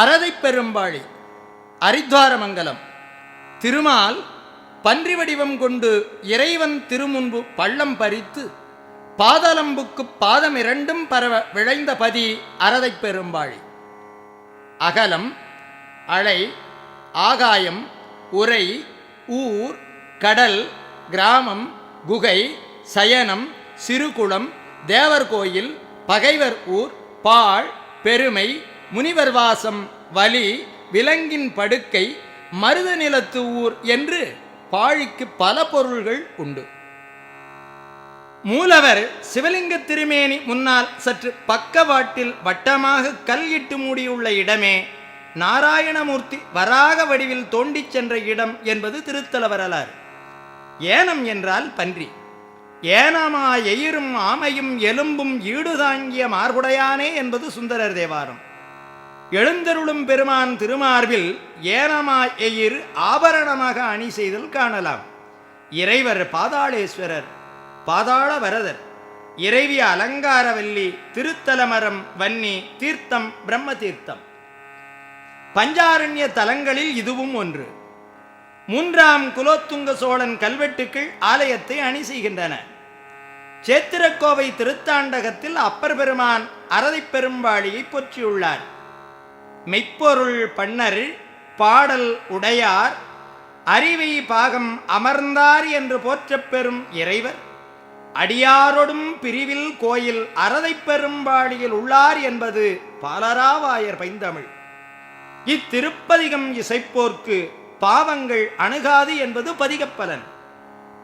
அரதை பெரும்பாழி அரித்வாரமங்கலம். திருமால் பன்றி வடிவம் கொண்டு இறைவன் திருமுன்பு பள்ளம் பறித்து பாதலம்புக்கு பாதம் இரண்டும் பரவ விளைந்த பதி அரதை பெரும்பாழி. அகலம் அலை ஆகாயம் உரை ஊர் கடல் கிராமம் குகை சயனம் சிறுகுளம் தேவர் கோயில் பகைவர் ஊர் பாழ் பெருமை முனிவர் வாசம் வலி விலங்கின் படுக்கை மருத நிலத்து ஊர் என்று பாழிக்கு பல பொருள்கள் உண்டு. மூலவர் சிவலிங்க திருமேனி முன்னால் சற்று பக்கவாட்டில் வட்டமாக கல் இட்டு மூடியுள்ள இடமே நாராயணமூர்த்தி வராக வடிவில் தோண்டிச் சென்ற இடம் என்பது திருத்தல வரலாறு ஏனம் என்றால் பன்றி. ஏனமா எயிரும் ஆமையும் எலும்பும் ஈடுதாங்கிய மார்புடையானே என்பது சுந்தரர் தேவாரம். எழுந்தருளும் பெருமான் திருமார்பில் ஏனமா எயிர் ஆபரணமாக அணி செய்தல் காணலாம். இறைவர் பாதாளேஸ்வரர் பாதாள வரதர் இறைவி அலங்காரவல்லி திருத்தலமரம் வன்னி தீர்த்தம் பிரம்ம தீர்த்தம் பஞ்சாரண்ய தலங்களில் இதுவும் ஒன்று. மூன்றாம் குலோத்துங்க சோழன் கல்வெட்டுக்கள் ஆலயத்தை அணி செய்கின்றன. சேத்திரக்கோவை திருத்தாண்டகத்தில் அப்பர் பெருமான் அரதைப் பெரும்பாளியை போற்றியுள்ளார். மெய்ப்பொருள் பண்ணர் பாடல் உடையார் அறிவை பாகம் அமர்ந்தார் என்று போற்றப் பெறும் இறைவர். அடியாரொடும் பிரிவில் கோயில் அறதை பெரும்பாடியில் உள்ளார் என்பது பாலராவாயர் பைந்தமிழ். இத்திருப்பதிகம் இசைப்போர்க்கு பாவங்கள் அணுகாது என்பது பதிகப்பலன்.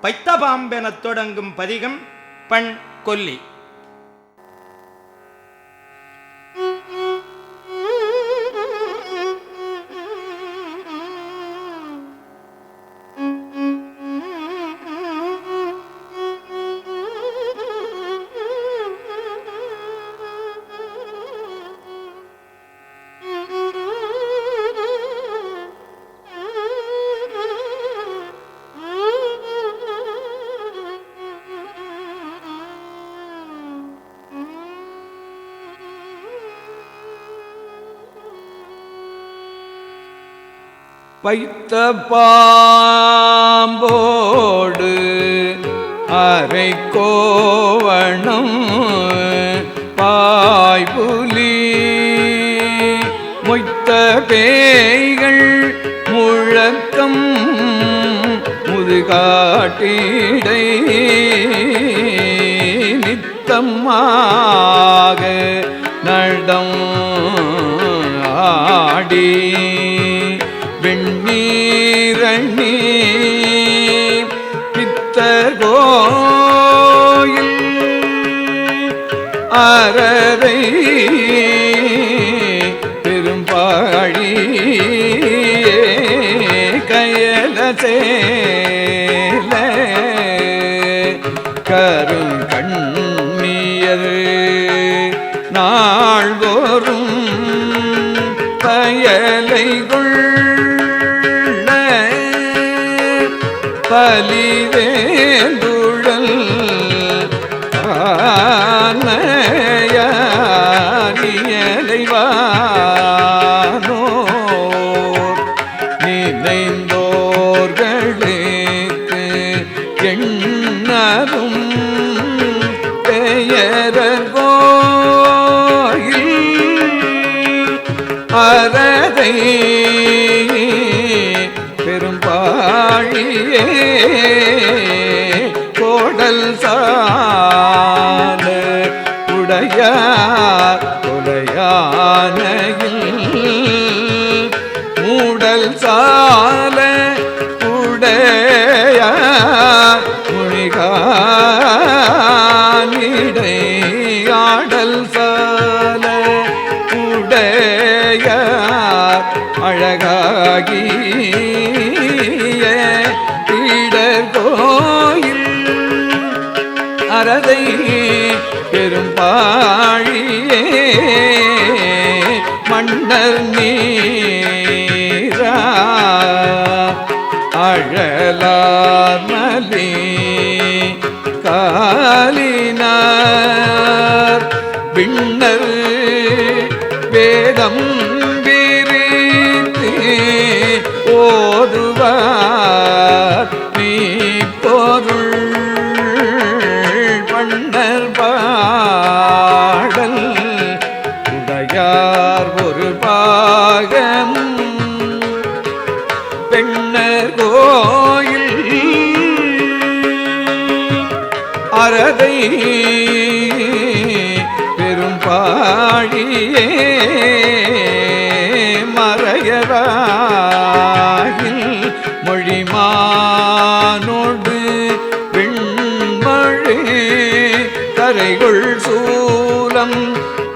பைத்தபாம்பெனத் தொடங்கும் பதிகம் பண் கொல்லி. வைத்த பாம்போடு அரை கோவணம் பாய்புலி மொய்த்த பேய்கள் முழக்கம் முதுகாட்டீடை. நித்தமாக நடம் அறரை பெரும்பாழி கயல கரும் கண்ணியர் நாள்தோறும் பயலை கொள்ள பலிவேந்துழல் அறதை பெரும்பாழியே பெரும்பாழியே மன்னர் நீரா அழலாமலே காலினார். பின்னர் வேதம் விரித்து ஓதுவார். நீ பொருள் பண்ணர் அறதை பெரும் பாழியே மறையராகில் மொழிமானோடு வெண்மழு கரைகள் சூலம்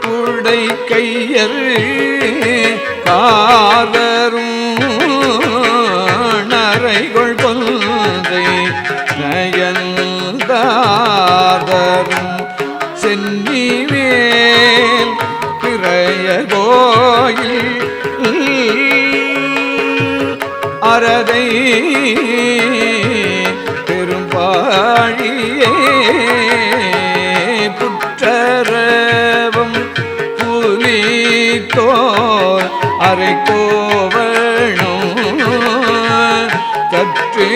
குடை கையர் காதல் பெரும்பாழியே புற்றரவம் புலித்தோர் அரை கோவணும் கற்று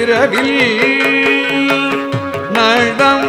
இரவில் நடம்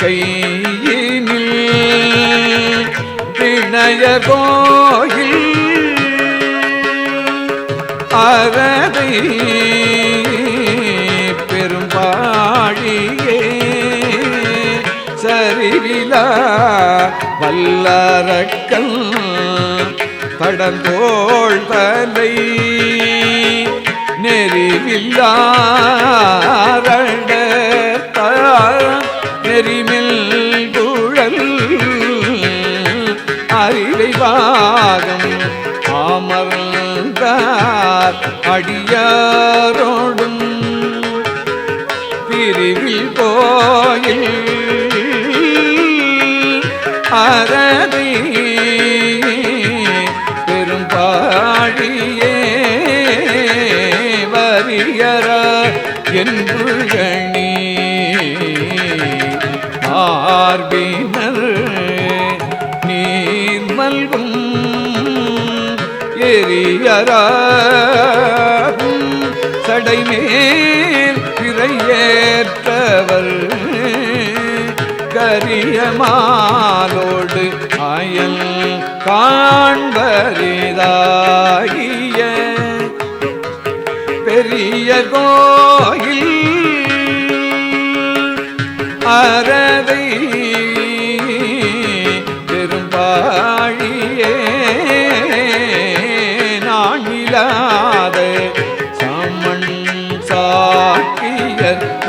கையினில் பிணைய கோயில் அறதை பெரும்பாழியே சரிவிலா வல்லறக்கல் படந்தோள் தலை நெறிவில்லாரண்ட நெறிமில் குழல் அறிவை பாகம் அமர்ந்தார் அடியாரோடும். பிரிவில் கோயில் அறதை பெரும்பாடியே வரியற என்று எரியராகும் சடைமேல் பிறையேற்றவர் கரியமாலோடு அயல் காண்பரிதாகிய. பெரிய கோயில் அர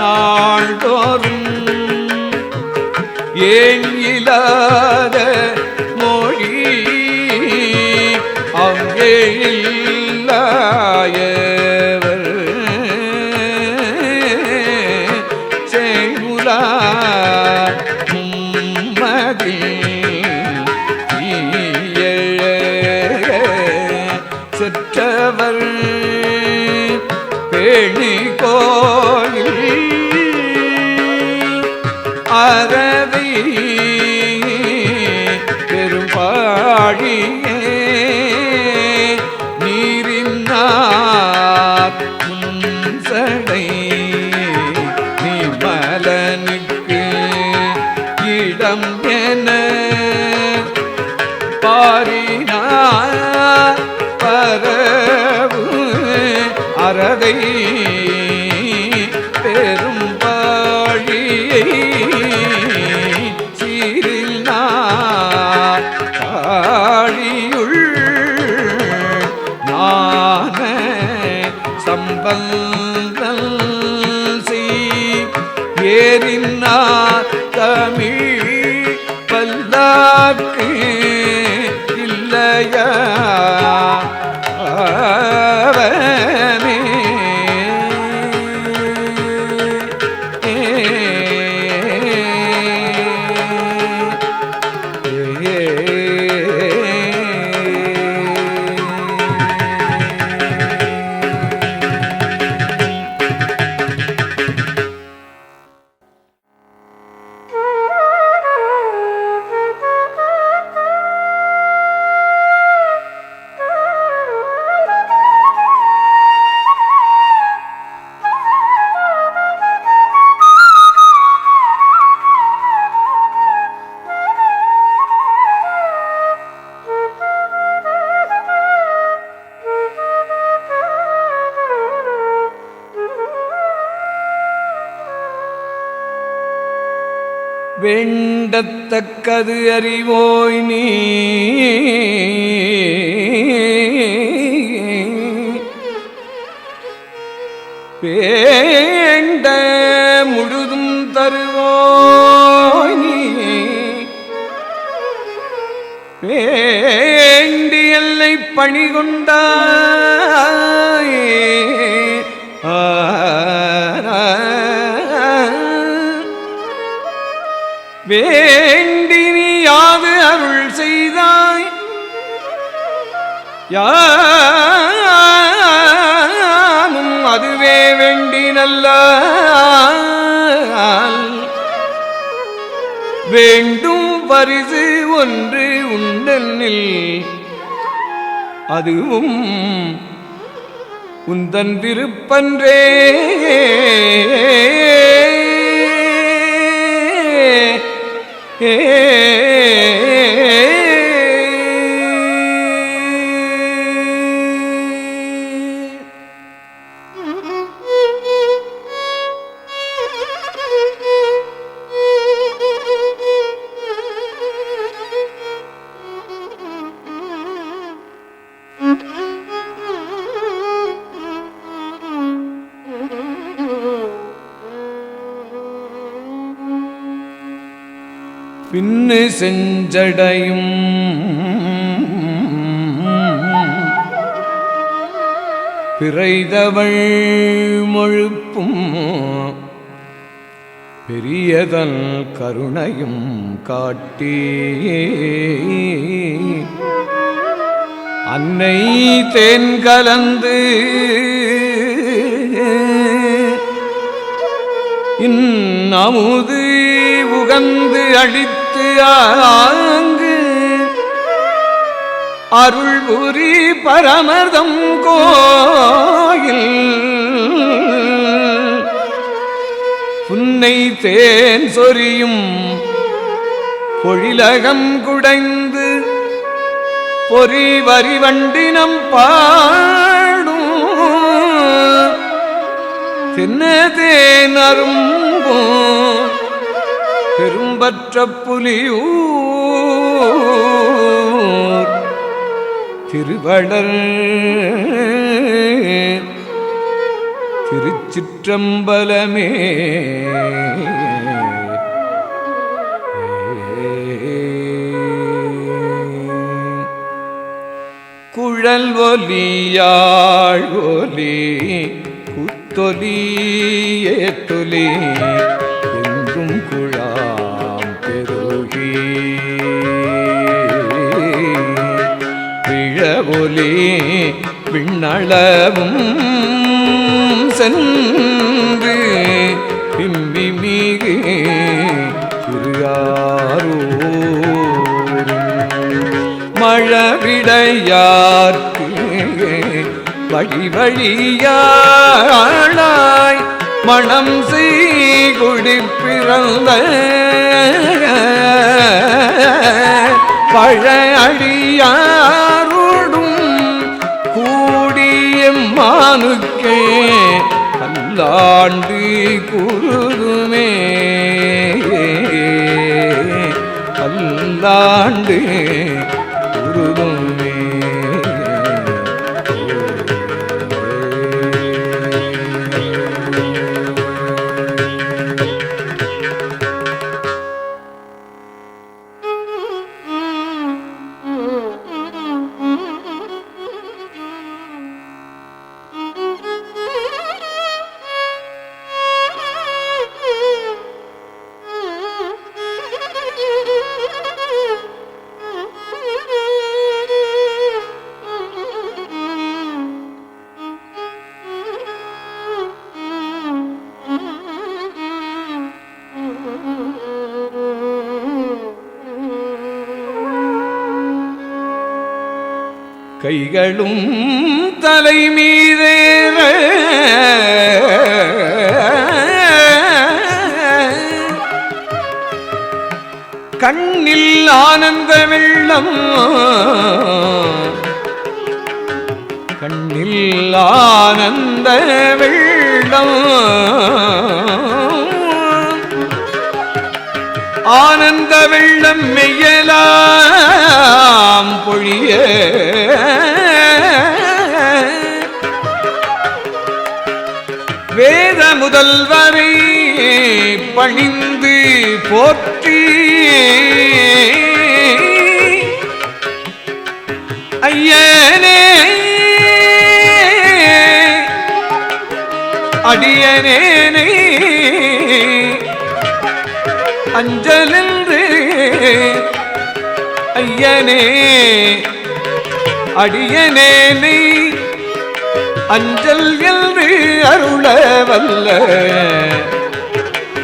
நாள்தோறும் ஏன் இல்லாத மொழி அங்கே இல்லாயே வேண்டத்தக்கது அறிவோய் நீ. வேண்ட முழுதும் தருவோய் நீ. வேண்டி எல்லை பணி கொண்டாய் யானும் அதுவே வேண்டி நல்ல வேண்டும் பரிசு ஒன்று உண்டனில் அதுவும் உந்தன் திருப்பன்றே ஏ செஞ்சடையும். பிறைதவள் மொழுப்பும் பெரியதன் கருணையும் காட்டி. அன்னை தேன் கலந்து இந்நமுது உகந்து அழித்து அங்கு அருள் புரி பரமதம் கோயில். புன்னை தேன் சொரியும் பொழிலகம் குடைந்து பொறி வரி வண்டினம் பாடும். தென்ன தேன் அரும்போ பெரும்பற்ற புலியூர் திருவளர் திருச்சிற்றம்பலமே. குழல் ஒலியாழ் ஒலி குத்தொலி ஏத்தொலி எங்கும் குழல் விழவொலி விண்ணளவும் சென்று பிம்பி மிகு திருயாரூர் மழவிடையார்க்கு வழி வழியாளாய் மணம் செய்குடி பிறந்த பழ அடியாரோடும் நானுக்கே அல்லாண்டு குருதுமே அல்லாண்டு குருதுமே கைகளும் தலை மீதேற கண்ணில் ஆனந்த வெள்ளம் கண்ணில் ஆனந்த வெள்ளம் ஆனந்த வெள்ளம் மெய்யலாம் பொழிய. வேத முதல்வரை பணிந்து போற்றி. ஐயனே அடியனேனே அஞ்சலென்று ஐயனே அடியனே நீ அஞ்சல் என்று அருள வல்ல.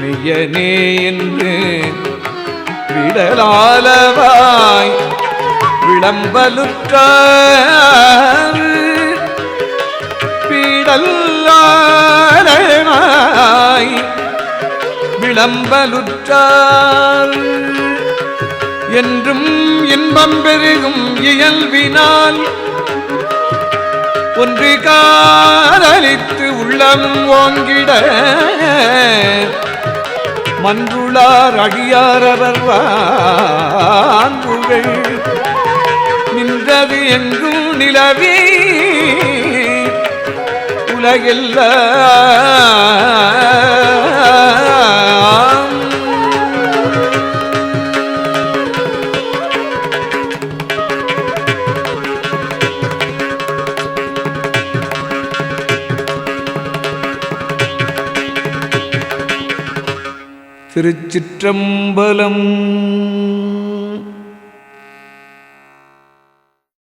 மெய்யனே என்று விடலாலவாய் விளம்பலுற்ற பீடல்லாய் விளம்பலுற்றார் என்றும் இன்பம் பெருகும் இயல்பினால் ஒன்று காதலித்து உள்ளம் ஓங்கிட மன்றுளார் அடியாரவர் வாங்குகள் நின்றது எங்கும் நிலவி உலகெல்லாம் திருச்சிற்றம்பலம்.